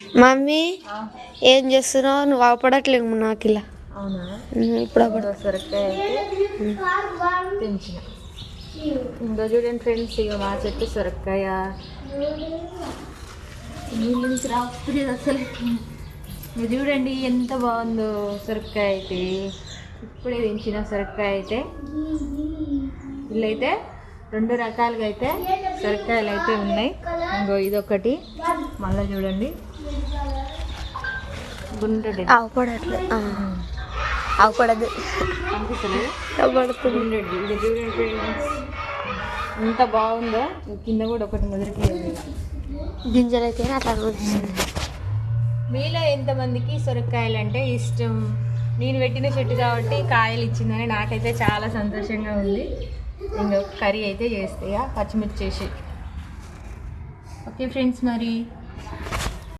Mummy ఏం చేస్తున్నావు? నువ్వు అవపడట్లేము నాకు ఇలా. అవునా? ఇప్పుడు అప్పుడు ఇంకో సొరకాయ ఇంకో చూడండి ఫ్రెండ్స్ ఇక మా చెట్టు సొరకాయ. నీళ్ళ నుంచి అసలు. ఇక చూడండి ఎంత బాగుందో సొరకాయ అయితే. ఇప్పుడే తెంచిన సొరకాయ అయితే. వీళ్ళైతే రెండు రకాలుగా అయితే సొరకాయలు అయితే ఉన్నాయి. ఇంకో ఇదొకటి. మళ్ళీ చూడండి. అవపడదు అవపడుతుంది చూడండి ఫ్రెండ్స్. ఎంత బాగుందో. కింద కూడా ఒకటి ముదిరికి గింజలు అయితే అట్లా మీలో ఎంతమందికి సొరకాయలు అంటే ఇష్టం? నేను పెట్టిన చెట్టు కాబట్టి కాయలు ఇచ్చిందని నాకైతే చాలా సంతోషంగా ఉంది. ఇంకా కర్రీ అయితే చేస్తాయా? పచ్చిమిర్చి చేసి ఓకే ఫ్రెండ్స్ మరి.